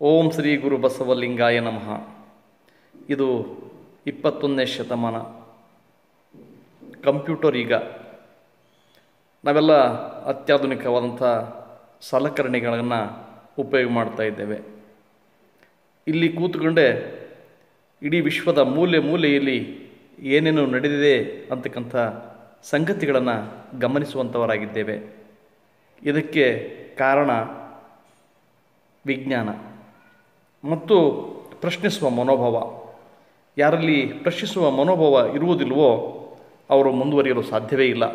ಓಂ ಶ್ರೀ ಗುರು ಬಸವಲಿಂಗಾಯ ನಮಃ. ಇದು ಇಪ್ಪತ್ತೊಂದನೇ ಶತಮಾನ. ಕಂಪ್ಯೂಟರ್ ಈಗ. ನಾವೆಲ್ಲ ಅತ್ಯಾಧುನಿಕವಾದಂಥ ಸಲಕರಣೆಗಳನ್ನು ಉಪಯೋಗ ಮಾಡ್ತಾ ಇದ್ದೇವೆ. ಇಲ್ಲಿ ಕೂತ್ಕೊಂಡೆ ಇಡೀ ವಿಶ್ವದ ಮೂಲೆ ಮೂಲೆಯಲ್ಲಿ ಏನೇನು ನಡೆದಿದೆ ಅಂತಕ್ಕಂಥ ಸಂಗತಿಗಳನ್ನು ಗಮನಿಸುವಂಥವರಾಗಿದ್ದೇವೆ. ಇದಕ್ಕೆ ಕಾರಣ ವಿಜ್ಞಾನ. ಮತ್ತು ಪ್ರಶ್ನಿಸುವ ಮನೋಭಾವ. ಯಾರಲ್ಲಿ ಪ್ರಶ್ನಿಸುವ ಮನೋಭಾವ ಇರುವುದಿಲ್ಲವೋ ಅವರು ಮುಂದುವರಿಯಲು ಸಾಧ್ಯವೇ ಇಲ್ಲ.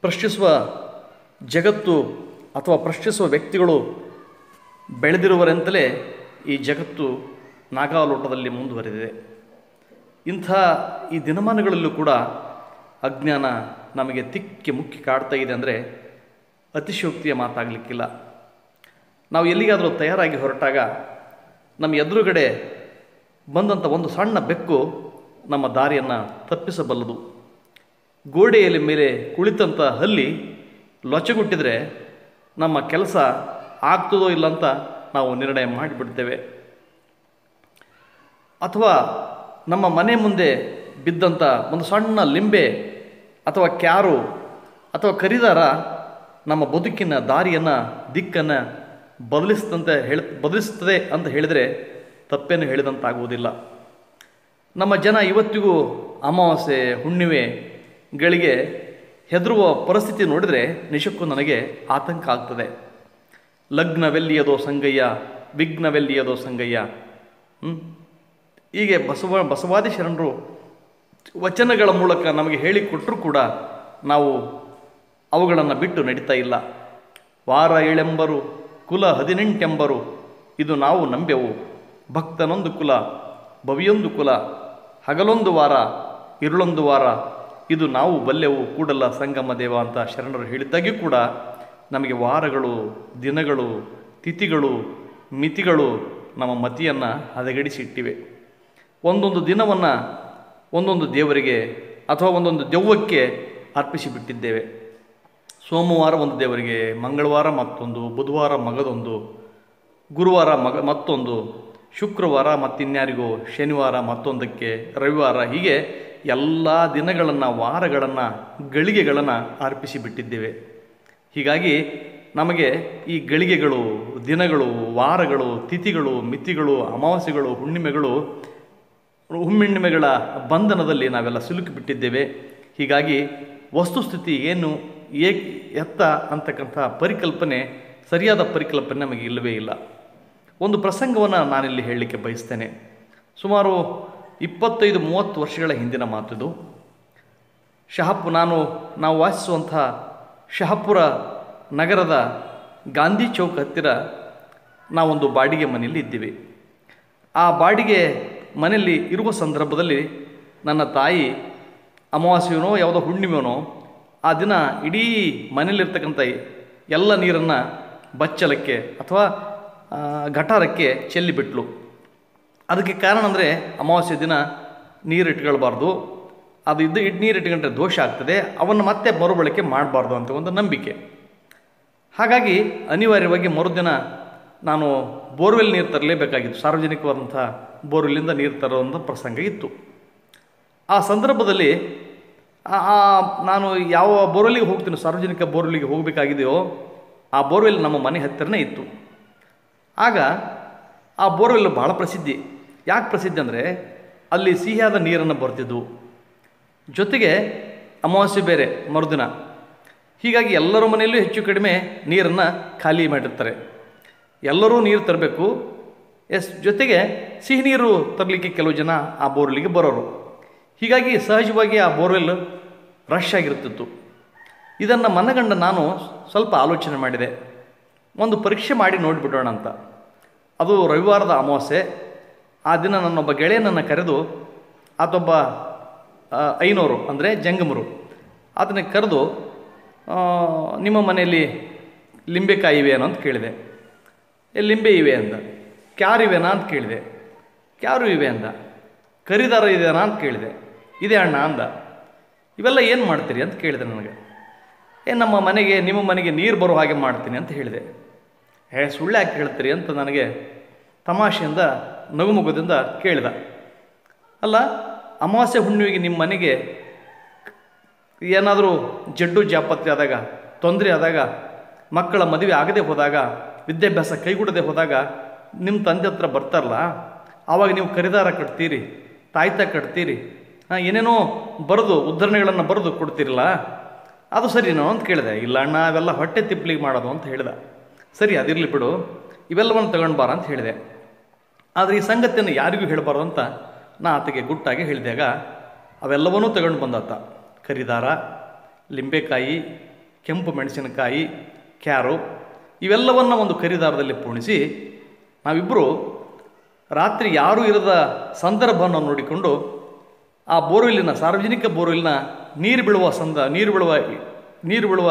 ಪ್ರಶ್ನಿಸುವ ಜಗತ್ತು ಅಥವಾ ಪ್ರಶ್ನಿಸುವ ವ್ಯಕ್ತಿಗಳು ಬೆಳೆದಿರುವರೆಂತಲೇ ಈ ಜಗತ್ತು ನಾಗಾಲೋಟದಲ್ಲಿ ಮುಂದುವರೆದಿದೆ. ಇಂಥ ಈ ದಿನಮಾನಗಳಲ್ಲೂ ಕೂಡ ಅಜ್ಞಾನ ನಮಗೆ ತಿಕ್ಕಿ ಮುಕ್ಕಿ ಕಾಡ್ತಾ ಇದೆ ಅಂದರೆ ಅತಿಶಯೋಕ್ತಿಯ ಮಾತಾಗಲಿಕ್ಕಿಲ್ಲ. ನಾವು ಎಲ್ಲಿಗಾದರೂ ತಯಾರಾಗಿ ಹೊರಟಾಗ ನಮ್ಮ ಎದುರುಗಡೆ ಬಂದಂಥ ಒಂದು ಸಣ್ಣ ಬೆಕ್ಕು ನಮ್ಮ ದಾರಿಯನ್ನು ತಪ್ಪಿಸಬಲ್ಲದು. ಗೋಡೆಯಲ್ಲಿ ಮೇಲೆ ಕುಳಿತಂಥ ಹಲ್ಲಿ ಲೊಚಗುಟ್ಟಿದರೆ ನಮ್ಮ ಕೆಲಸ ಆಗ್ತದೋ ಇಲ್ಲ ಅಂತ ನಾವು ನಿರ್ಣಯ ಮಾಡಿಬಿಡ್ತೇವೆ. ಅಥವಾ ನಮ್ಮ ಮನೆ ಮುಂದೆ ಬಿದ್ದಂಥ ಒಂದು ಸಣ್ಣ ಲಿಂಬೆ ಅಥವಾ ಕ್ಯಾರು ಅಥವಾ ಕರಿದಾರ ನಮ್ಮ ಬದುಕಿನ ದಾರಿಯನ್ನು, ದಿಕ್ಕನ್ನು ಬದಲಿಸ್ತಂತೆ ಹೇಳ, ಬದಲಿಸ್ತದೆ ಅಂತ ಹೇಳಿದರೆ ತಪ್ಪೇನು ಹೇಳಿದಂತಾಗುವುದಿಲ್ಲ. ನಮ್ಮ ಜನ ಇವತ್ತಿಗೂ ಅಮಾವಾಸ್ಯೆ ಹುಣ್ಣಿಮೆಗಳಿಗೆ ಹೆದರುವ ಪರಿಸ್ಥಿತಿ ನೋಡಿದರೆ ನಿಜಕ್ಕೂ ನನಗೆ ಆತಂಕ ಆಗ್ತದೆ. ಲಗ್ನವೆಲ್ಲಿಯದೋ ಸಂಗಯ್ಯ, ವಿಘ್ನವೆಲ್ಲಿಯದೋ ಸಂಗಯ್ಯ ಹೀಗೆ ಬಸವ ಬಸವಾದಿ ಶರಣರು ವಚನಗಳ ಮೂಲಕ ನಮಗೆ ಹೇಳಿಕೊಟ್ಟರೂ ಕೂಡ ನಾವು ಅವುಗಳನ್ನು ಬಿಟ್ಟು ನಡೀತಾ ಇಲ್ಲ. ವಾರ ಏಳೆಂಬರು ಕುಲ ಹದಿನೆಂಟೆಂಬರು. ಇದು ನಾವು ನಂಬೆವು. ಭಕ್ತನೊಂದು ಕುಲ, ಭವಿಯೊಂದು ಕುಲ, ಹಗಲೊಂದು ವಾರ, ಇರುಳೊಂದು ವಾರ. ಇದು ನಾವು ಬಲ್ಲೆವು ಕೂಡಲ ಸಂಗಮ ದೇವ ಅಂತ ಶರಣರು ಹೇಳಿದ್ದಾಗ್ಯೂ ಕೂಡ ನಮಗೆ ವಾರಗಳು, ದಿನಗಳು, ತಿಥಿಗಳು, ಮಿತಿಗಳು ನಮ್ಮ ಮತಿಯನ್ನು ಹದಗೆಡಿಸಿಟ್ಟಿವೆ. ಒಂದೊಂದು ದಿನವನ್ನು ಒಂದೊಂದು ದೇವರಿಗೆ ಅಥವಾ ಒಂದೊಂದು ದೆವ್ವಕ್ಕೆ ಅರ್ಪಿಸಿಬಿಟ್ಟಿದ್ದೇವೆ. ಸೋಮವಾರ ಒಂದು ದೇವರಿಗೆ, ಮಂಗಳವಾರ ಮತ್ತೊಂದು, ಬುಧವಾರ ಮಗದೊಂದು, ಗುರುವಾರ ಮಗ ಮತ್ತೊಂದು, ಶುಕ್ರವಾರ ಮತ್ತಿನ್ಯಾರಿಗೋ, ಶನಿವಾರ ಮತ್ತೊಂದಕ್ಕೆ, ರವಿವಾರ ಹೀಗೆ ಎಲ್ಲ ದಿನಗಳನ್ನು, ವಾರಗಳನ್ನು, ಗಳಿಗೆಗಳನ್ನು ಅರ್ಪಿಸಿಬಿಟ್ಟಿದ್ದೇವೆ. ಹೀಗಾಗಿ ನಮಗೆ ಈ ಗಳಿಗೆಗಳು, ದಿನಗಳು, ವಾರಗಳು, ತಿಥಿಗಳು, ಮಿತಿಗಳು, ಅಮಾವಾಸ್ಯೆಗಳು, ಹುಣ್ಣಿಮೆಗಳು, ಹುಣ್ಣಿಮೆಗಳ ಬಂಧನದಲ್ಲಿ ನಾವೆಲ್ಲ ಸಿಲುಕಿಬಿಟ್ಟಿದ್ದೇವೆ. ಹೀಗಾಗಿ ವಸ್ತುಸ್ಥಿತಿ ಏನು? ಏಕ್ ಎತ್ತ ಅಂತಕ್ಕಂಥ ಪರಿಕಲ್ಪನೆ, ಸರಿಯಾದ ಪರಿಕಲ್ಪನೆ ನಮಗೆ ಇಲ್ಲವೇ ಇಲ್ಲ. ಒಂದು ಪ್ರಸಂಗವನ್ನು ನಾನಿಲ್ಲಿ ಹೇಳಲಿಕ್ಕೆ ಬಯಸ್ತೇನೆ. ಸುಮಾರು ಇಪ್ಪತ್ತೈದು, ಮೂವತ್ತು ವರ್ಷಗಳ ಹಿಂದಿನ ಮಾತಿದು. ಶಹಾಪು, ನಾನು, ನಾವು ವಾಸಿಸುವಂಥ ಶಹಪುರ ನಗರದ ಗಾಂಧಿ ಚೌಕ್ ಹತ್ತಿರ ನಾವೊಂದು ಬಾಡಿಗೆ ಮನೆಯಲ್ಲಿ ಇದ್ದೀವಿ. ಆ ಬಾಡಿಗೆ ಮನೆಯಲ್ಲಿ ಇರುವ ಸಂದರ್ಭದಲ್ಲಿ ನನ್ನ ತಾಯಿ ಅಮಾವಾಸ್ಯನೋ, ಯಾವುದೋ ಹುಣ್ಣಿಮೆನೋ ಆ ದಿನ ಇಡೀ ಮನೆಯಲ್ಲಿರ್ತಕ್ಕಂಥ ಎಲ್ಲ ನೀರನ್ನು ಬಚ್ಚಲಕ್ಕೆ ಅಥವಾ ಗಟಾರಕ್ಕೆ ಚೆಲ್ಲಿಬಿಟ್ಲು. ಅದಕ್ಕೆ ಕಾರಣ ಅಂದರೆ ಅಮಾವಾಸ್ಯೆ ದಿನ ನೀರು ಇಟ್ಕೊಳ್ಬಾರ್ದು. ಅದು ಇದ್ದು ಇಟ್ಟು ನೀರು ಇಟ್ಕೊಂಡ್ರೆ ದೋಷ ಆಗ್ತದೆ. ಅವನ್ನು ಮತ್ತೆ ಮರುಬಳಕೆ ಮಾಡಬಾರ್ದು ಅಂತ ಒಂದು ನಂಬಿಕೆ. ಹಾಗಾಗಿ ಅನಿವಾರ್ಯವಾಗಿ ಮರುದಿನ ನಾನು ಬೋರ್ವೆಲ್ ನೀರು ತರಲೇಬೇಕಾಗಿತ್ತು. ಸಾರ್ವಜನಿಕವಾದಂಥ ಬೋರ್ವೆಲ್ಲಿಂದ ನೀರು ತರುವಂಥ ಪ್ರಸಂಗ ಇತ್ತು. ಆ ಸಂದರ್ಭದಲ್ಲಿ ನಾನು ಯಾವ ಬೋರ್ವೆಲ್ಲಿಗೆ ಹೋಗ್ತೀನಿ, ಸಾರ್ವಜನಿಕ ಬೋರ್ವೆಲ್ಲಿಗೆ ಹೋಗಬೇಕಾಗಿದೆಯೋ, ಆ ಬೋರ್ವೆಲ್ ನಮ್ಮ ಮನೆ ಹತ್ತಿರನೇ ಇತ್ತು. ಆಗ ಆ ಬೋರ್ವೆಲ್ ಭಾಳ ಪ್ರಸಿದ್ಧಿ. ಯಾಕೆ ಪ್ರಸಿದ್ಧಿ ಅಂದರೆ, ಅಲ್ಲಿ ಸಿಹಿಯಾದ ನೀರನ್ನು ಬರ್ತಿದ್ದವು ಜೊತೆಗೆ ಅಮಾವಾಸ್ಯೆ ಬೇರೆ, ಮರುದಿನ. ಹೀಗಾಗಿ ಎಲ್ಲರ ಮನೆಯಲ್ಲೂ ಹೆಚ್ಚು ಕಡಿಮೆ ನೀರನ್ನು ಖಾಲಿ ಮಾಡಿರ್ತಾರೆ. ಎಲ್ಲರೂ ನೀರು ತರಬೇಕು. ಎಸ್, ಜೊತೆಗೆ ಸಿಹಿ ನೀರು ತರಲಿಕ್ಕೆ ಕೆಲವು ಜನ ಆ ಬೋರ್ವೆಲ್ಗೆ ಬರೋರು. ಹೀಗಾಗಿ ಸಹಜವಾಗಿ ಆ ಬೋರ್ವೆಲ್ ರಶ್ ಆಗಿರುತ್ತಿತ್ತು. ಇದನ್ನು ಮನಗಂಡ ನಾನು ಸ್ವಲ್ಪ ಆಲೋಚನೆ ಮಾಡಿದೆ. ಒಂದು ಪರೀಕ್ಷೆ ಮಾಡಿ ನೋಡಿಬಿಡೋಣ ಅಂತ. ಅದು ರವಿವಾರದ ಅಮಾವಾಸ್ಯೆ. ಆ ದಿನ ನನ್ನೊಬ್ಬ ಗೆಳೆಯನನ್ನು ಕರೆದು ಆತೊಬ್ಬ ಐನೂರು ಅಂದರೆ ಜಂಗಮರು. ಅದನ್ನ ಕರೆದು ನಿಮ್ಮ ಮನೆಯಲ್ಲಿ ಲಿಂಬೆಕಾಯಿ ಇವೆಯೇನೋ ಅಂತ ಕೇಳಿದೆ. "ಏ, ಲಿಂಬೆ ಇವೆ? ಅಂದ. ಕ್ಯಾರು ಇವೆನಾ ಅಂತ ಕೇಳಿದೆ. ಕ್ಯಾರು ಇವೆ? ಅಂದ. ಕರಿದಾರ ಇದೆನಾ ಅಂತ ಕೇಳಿದೆ. ಇದೆ ಅಣ್ಣ ಅಂದ. ಇವೆಲ್ಲ ಏನು ಮಾಡ್ತೀರಿ ಅಂತ ಕೇಳಿದೆ ನನಗೆ. ಏ, ನಮ್ಮ ಮನೆಗೆ, ನಿಮ್ಮ ಮನೆಗೆ ನೀರು ಬರೋ ಹಾಗೆ ಮಾಡ್ತೀನಿ ಅಂತ ಹೇಳಿದೆ. ಹೇ, ಸುಳ್ಳು ಯಾಕೆ ಹೇಳ್ತೀರಿ ಅಂತ ನನಗೆ ತಮಾಷೆಯಿಂದ, ನಗುಮುಗದಿಂದ ಕೇಳಿದ. ಅಲ್ಲ, ಅಮಾವಾಸ್ಯೆ ಹುಣ್ಣಿಮೆಗೆ ನಿಮ್ಮ ಮನೆಗೆ ಏನಾದರೂ ಜಡ್ಡು ಜಾಪತ್ರೆ ಆದಾಗ, ತೊಂದರೆ ಆದಾಗ, ಮಕ್ಕಳ ಮದುವೆ ಆಗದೆ ಹೋದಾಗ, ವಿದ್ಯಾಭ್ಯಾಸ ಕೈಗೂಡದೆ ಹೋದಾಗ ನಿಮ್ಮ ತಂದೆ ಹತ್ರ ಬರ್ತಾರಲ್ಲ, ಆವಾಗ ನೀವು ಕರಿದಾರ ಕಟ್ತೀರಿ, ತಾಯ್ತ ಕಟ್ತೀರಿ ಏನೇನೋ ಬರೆದು, ಉದ್ಧರಣೆಗಳನ್ನು ಬರೆದು ಕೊಡ್ತಿರಲ್ಲ, ಅದು ಸರಿನೋ ಅಂತ ಕೇಳಿದೆ. ಇಲ್ಲ ಅಣ್ಣ, ಅವೆಲ್ಲ ಹೊಟ್ಟೆ ತಿಪ್ಪಲಿಗೆ ಮಾಡೋದು ಅಂತ ಹೇಳಿದ. ಸರಿ, ಅದಿರಲಿ ಬಿಡು. ಇವೆಲ್ಲವನ್ನು ತಗೊಂಡು ಬಾರ ಅಂತ ಹೇಳಿದೆ. ಆದರೆ ಈ ಸಂಗತಿಯನ್ನು ಯಾರಿಗೂ ಹೇಳಬಾರ್ದು ಅಂತ ನಾ ಆತಗೆ ಗುಟ್ಟಾಗಿ ಹೇಳಿದಾಗ ಅವೆಲ್ಲವನ್ನೂ ತಗೊಂಡು ಬಂದಾತ. ಕರಿದಾರ, ಲಿಂಬೆಕಾಯಿ, ಕೆಂಪು ಮೆಣಸಿನಕಾಯಿ, ಕ್ಯಾರು, ಇವೆಲ್ಲವನ್ನು ಒಂದು ಕರಿದಾರದಲ್ಲಿ ಪೂಣಿಸಿ ನಾವಿಬ್ಬರು ರಾತ್ರಿ ಯಾರೂ ಇರದ ಸಂದರ್ಭವನ್ನು ನೋಡಿಕೊಂಡು ಆ ಬೋರ್ವೆಲ್ಲಿನ, ಸಾರ್ವಜನಿಕ ಬೋರ್ವೆಲ್ನ ನೀರು ಬೀಳುವ ಸಂದ, ನೀರು ಬೀಳುವ ನೀರು ಬೀಳುವ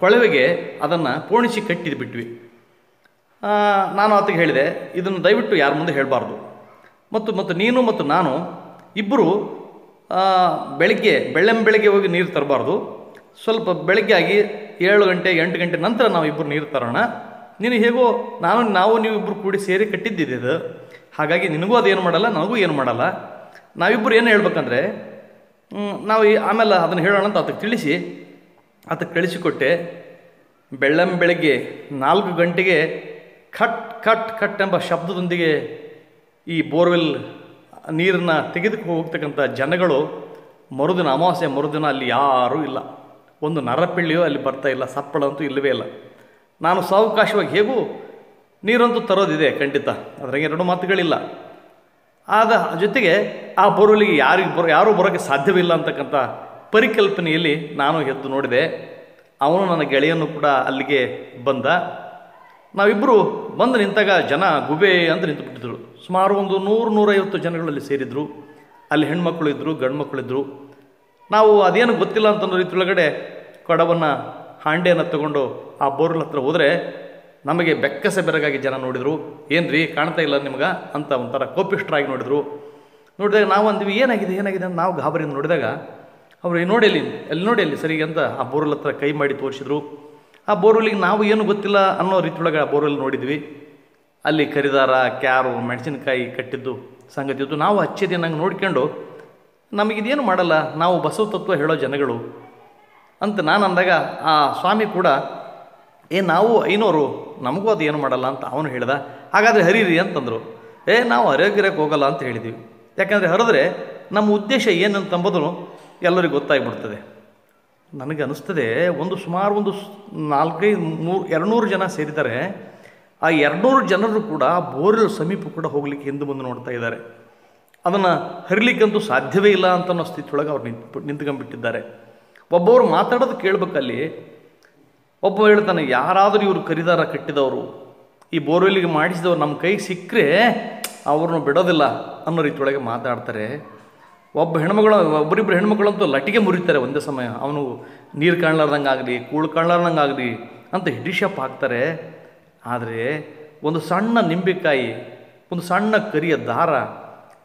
ಕೊಳವೆಗೆ ಅದನ್ನು ಪೋಣಿಸಿ ಕಟ್ಟಿದ್ದು ಬಿಟ್ವಿ. ನಾನು ಆತಗೆ ಹೇಳಿದೆ, ಇದನ್ನು ದಯವಿಟ್ಟು ಯಾರ ಮುಂದೆ ಹೇಳಬಾರ್ದು. ಮತ್ತು ಮತ್ತು ನೀನು ಮತ್ತು ನಾನು ಇಬ್ಬರು ಬೆಳಗ್ಗೆ ಬೆಳಿಗ್ಗೆ ಬೆಳ್ಳಂಬೆಳಗ್ಗೆ ಹೋಗಿ ನೀರು ತರಬಾರ್ದು. ಸ್ವಲ್ಪ ಬೆಳಗ್ಗೆ ಆಗಿ ಏಳು ಗಂಟೆ, ಎಂಟು ಗಂಟೆ ನಂತರ ನಾವು ಇಬ್ಬರು ನೀರು ತರೋಣ. ನೀನು ಹೇಗೋ, ನಾನು, ನಾವು, ನೀವು ಇಬ್ಬರು ಕೂಡಿ ಸೇರಿ ಕಟ್ಟಿದ್ದಿದೆ ಹಾಗಾಗಿ ನಿನಗೂ ಅದೇನು ಮಾಡಲ್ಲ, ನನಗೂ ಏನು ಮಾಡಲ್ಲ. ನಾವಿಬ್ಬರು ಏನು ಹೇಳ್ಬೇಕಂದ್ರೆ ನಾವು ಈ- ಆಮೇಲೆ ಅದನ್ನು ಹೇಳೋಣ ಅಂತ ಅದಕ್ಕೆ ತಿಳಿಸಿ. ಅದಕ್ಕೆ ಕಳಿಸಿಕೊಟ್ಟೆ ಬೆಳ್ಳಂ ಬೆಳಗ್ಗೆ ನಾಲ್ಕು ಗಂಟೆಗೆ ಖಟ್ ಖಟ್ ಖಟ್ ಎಂಬ ಶಬ್ದದೊಂದಿಗೆ ಈ ಬೋರ್ವೆಲ್ ನೀರನ್ನು ತೆಗೆದುಕೊ ಹೋಗ್ತಕ್ಕಂಥ ಜನಗಳು, ಮರುದಿನ ಅಮಾವಾಸ್ಯೆ ಮರುದಿನ ಅಲ್ಲಿ ಯಾರೂ ಇಲ್ಲ. ಒಂದು ನರಪಿಳ್ಳಿಯೋ ಅಲ್ಲಿ ಬರ್ತಾ ಇಲ್ಲ, ಸಪ್ಪಳ ಅಂತೂ ಇಲ್ಲವೇ ಇಲ್ಲ. ನಾನು ಸಾವಕಾಶವಾಗಿ ಹೇಗೂ ನೀರಂತೂ ತರೋದಿದೆ ಖಂಡಿತ, ಅದ್ರಾಗೆ ಎರಡು ಮಾತುಗಳಿಲ್ಲ. ಆದ ಜೊತೆಗೆ ಆ ಬೋರ್ವೆಲ್ಗೆ ಯಾರಿಗೆ ಬರೋ, ಯಾರೂ ಬರೋಕ್ಕೆ ಸಾಧ್ಯವಿಲ್ಲ ಅಂತಕ್ಕಂಥ ಪರಿಕಲ್ಪನೆಯಲ್ಲಿ ನಾನು ಎದ್ದು ನೋಡಿದೆ. ಅವನು ನನ್ನ ಗೆಳೆಯನ್ನು ಕೂಡ ಅಲ್ಲಿಗೆ ಬಂದ. ನಾವಿಬ್ಬರು ಬಂದು ನಿಂತಾಗ ಜನ ಗುಬೆ ಅಂತ ನಿಂತುಬಿಟ್ಟಿದ್ರು ಸುಮಾರು ಒಂದು ನೂರು, ನೂರೈವತ್ತು ಜನಗಳಲ್ಲಿ ಸೇರಿದ್ರು. ಅಲ್ಲಿ ಹೆಣ್ಮಕ್ಳು ಇದ್ದರು ಗಂಡು ಮಕ್ಕಳು ಇದ್ದರು ನಾವು ಅದೇನು ಗೊತ್ತಿಲ್ಲ ಅಂತಂದ್ರೆ ರೀತಿಯೊಳಗಡೆ ಕೊಡವನ್ನು ಹಾಂಡೆಯನ್ನು ತಗೊಂಡು ಆ ಬೋರ್ವೆಲ್ ಹತ್ರ ಹೋದರೆ ನಮಗೆ ಬೆಕ್ಕಸೆ ಬೆರಗಾಗಿ ಜನ ನೋಡಿದರು. ಏನ್ರಿ ಕಾಣ್ತಾ ಇಲ್ಲ ನಿಮ್ಗೆ? ಅಂತ ಒಂಥರ ಕೋಪಿಷ್ಟರಾಗಿ ನೋಡಿದರು. ನೋಡಿದಾಗ ನಾವು ಅಂದ್ವಿ, ಏನಾಗಿದೆ ಏನಾಗಿದೆ ಅಂತ ನಾವು ಗಾಬರಿ ನೋಡಿದಾಗ, ಅವರು ನೋಡಿ ಅಲ್ಲಿ ಅಲ್ಲಿ ನೋಡಿ ಅಲ್ಲಿ, ಸರಿಗೆ ಅಂತ ಆ ಬೋರ್ವೆಲ್ ಹತ್ರ ಕೈ ಮಾಡಿ ತೋರಿಸಿದ್ರು. ಆ ಬೋರ್ವೆಲ್ಗೆ ನಾವು ಏನು ಗೊತ್ತಿಲ್ಲ ಅನ್ನೋ ರೀತಿ ಒಳಗೆ ಆ ಬೋರ್ವೆಲ್ ನೋಡಿದ್ವಿ. ಅಲ್ಲಿ ಕರಿದಾರ, ಕ್ಯಾರು, ಮೆಣಸಿನಕಾಯಿ ಕಟ್ಟಿದ್ದು ಸಂಗತಿ ಇತ್ತು. ನಾವು ಹಚ್ಚಿದೆ ನಂಗೆ ನೋಡ್ಕೊಂಡು, ನಮಗಿದೇನು ಮಾಡಲ್ಲ, ನಾವು ಬಸವ ತತ್ವ ಹೇಳೋ ಜನಗಳು ಅಂತ ನಾನು ಅಂದಾಗ ಆ ಸ್ವಾಮಿ ಕೂಡ, ಏ, ನಾವು ಐನೋರು, ನಮಗೂ ಅದು ಏನು ಮಾಡಲ್ಲ ಅಂತ ಅವನು ಹೇಳ್ದ. ಹಾಗಾದರೆ ಹರಿರಿ ಅಂತಂದರು. ಏ, ನಾವು ಹರಿಯೋಗಿರಕ್ಕೆ ಹೋಗಲ್ಲ ಅಂತ ಹೇಳಿದ್ವಿ. ಯಾಕಂದರೆ ಹರಿದ್ರೆ ನಮ್ಮ ಉದ್ದೇಶ ಏನಂತಂಬುದು ಎಲ್ಲರಿಗೂ ಗೊತ್ತಾಗ್ಬಿಡ್ತದೆ. ನನಗೆ ಅನ್ನಿಸ್ತದೆ ಒಂದು ಸುಮಾರು ಒಂದು ನಾಲ್ಕೈದು ಮೂರು ಎರಡುನೂರು ಜನ ಸೇರಿದ್ದಾರೆ. ಆ ಎರಡುನೂರು ಜನರು ಕೂಡ ಬೋರ್ವೆಲ್ ಸಮೀಪ ಕೂಡ ಹೋಗಲಿಕ್ಕೆ ಹಿಂದೆ ಮುಂದೆ ನೋಡ್ತಾ ಇದ್ದಾರೆ. ಅದನ್ನು ಹರಿಲಿಕ್ಕಂತೂ ಸಾಧ್ಯವೇ ಇಲ್ಲ ಅಂತ ಅನ್ನೋ ಸ್ಥಿತಿಯೊಳಗೆ ಅವ್ರು ನಿಂತು ನಿಂತ್ಕೊಂಡ್ಬಿಟ್ಟಿದ್ದಾರೆ. ಒಬ್ಬವರು ಮಾತಾಡೋದು ಕೇಳಬೇಕಲ್ಲಿ, ಒಬ್ಬ ಹೇಳ್ತಾನೆ, ಯಾರಾದರೂ ಇವರು ಕರಿದಾರ, ಕಟ್ಟಿದವರು, ಈ ಬೋರ್ವೆಲ್ಲಿಗೆ ಮಾಡಿಸಿದವರು ನಮ್ಮ ಕೈಗೆ ಸಿಕ್ಕರೆ ಅವ್ರನ್ನ ಬಿಡೋದಿಲ್ಲ ಅನ್ನೋ ರೀತಿಯೊಳಗೆ ಮಾತಾಡ್ತಾರೆ. ಒಬ್ಬ ಹೆಣ್ಮಗಳು ಒಬ್ಬರಿಬ್ಬರು ಹೆಣ್ಮಕ್ಳಂತೂ ಲಟಿಗೆ ಮುರಿತಾರೆ ಒಂದೇ ಸಮಯ. ಅವನು ನೀರು ಕಾಣ್ಲಾರ್ದಂಗೆ ಆಗಲಿ, ಕೂಳು ಕಾಣ್ಲಾರ್ದಂಗೆ ಆಗಲಿ ಅಂತ ಹಿಡಿಶಪ್ ಹಾಕ್ತಾರೆ. ಆದರೆ ಒಂದು ಸಣ್ಣ ನಿಂಬೆಕಾಯಿ, ಒಂದು ಸಣ್ಣ ಕರಿಯ ದಾರ,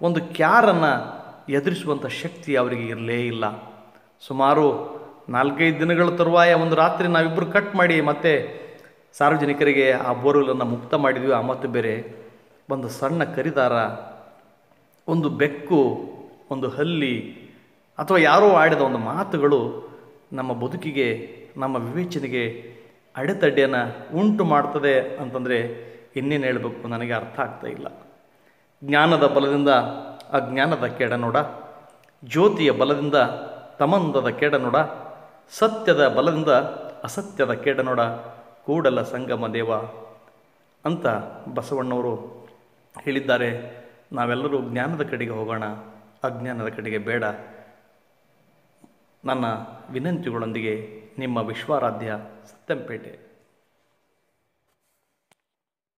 ಒಂದು ಕ್ಯಾರನ್ನು ಎದುರಿಸುವಂಥ ಶಕ್ತಿ ಅವರಿಗೆ ಇರಲೇ ಇಲ್ಲ. ಸುಮಾರು ನಾಲ್ಕೈದು ದಿನಗಳ ತರುವಾಯ ಒಂದು ರಾತ್ರಿ ನಾವಿಬ್ಬರು ಕಟ್ ಮಾಡಿ ಮತ್ತೆ ಸಾರ್ವಜನಿಕರಿಗೆ ಆ ಬೋರ್ವೆಲನ್ನು ಮುಕ್ತ ಮಾಡಿದ್ವಿ. ಆ ಮತ್ತು ಬೇರೆ. ಒಂದು ಸಣ್ಣ ಕರಿದಾರ, ಒಂದು ಬೆಕ್ಕು, ಒಂದು ಹಲ್ಲಿ, ಅಥವಾ ಯಾರೋ ಆಡಿದ ಒಂದು ಮಾತುಗಳು ನಮ್ಮ ಬದುಕಿಗೆ, ನಮ್ಮ ವಿವೇಚನೆಗೆ ಅಡೆತಡ್ಡೆಯನ್ನು ಉಂಟು ಮಾಡ್ತದೆ ಅಂತಂದರೆ ಇನ್ನೇನು ಹೇಳಬೇಕು ನನಗೆ ಅರ್ಥ ಆಗ್ತಾ ಇಲ್ಲ. ಜ್ಞಾನದ ಬಲದಿಂದ ಅಜ್ಞಾನದ ಕೆಡನೋಡ, ಜ್ಯೋತಿಯ ಬಲದಿಂದ ತಮಂದದ ಕೆಡನೋಡ, ಸತ್ಯದ ಬಲದಿಂದ ಅಸತ್ಯದ ಕೆಡನೋಡ, ಕೂಡಲ ಸಂಗಮ ದೇವ ಅಂತ ಬಸವಣ್ಣವರು ಹೇಳಿದ್ದಾರೆ ನಾವೆಲ್ಲರೂ ಜ್ಞಾನದ ಕಡೆಗೆ ಹೋಗೋಣ ಅಜ್ಞಾನದ ಕಡೆಗೆ ಬೇಡ. ನನ್ನ ವಿನಂತಿಗಳೊಂದಿಗೆ ನಿಮ್ಮ ವಿಶ್ವಾರಾಧ್ಯ ಸತ್ಯಂಪೇಟೆ.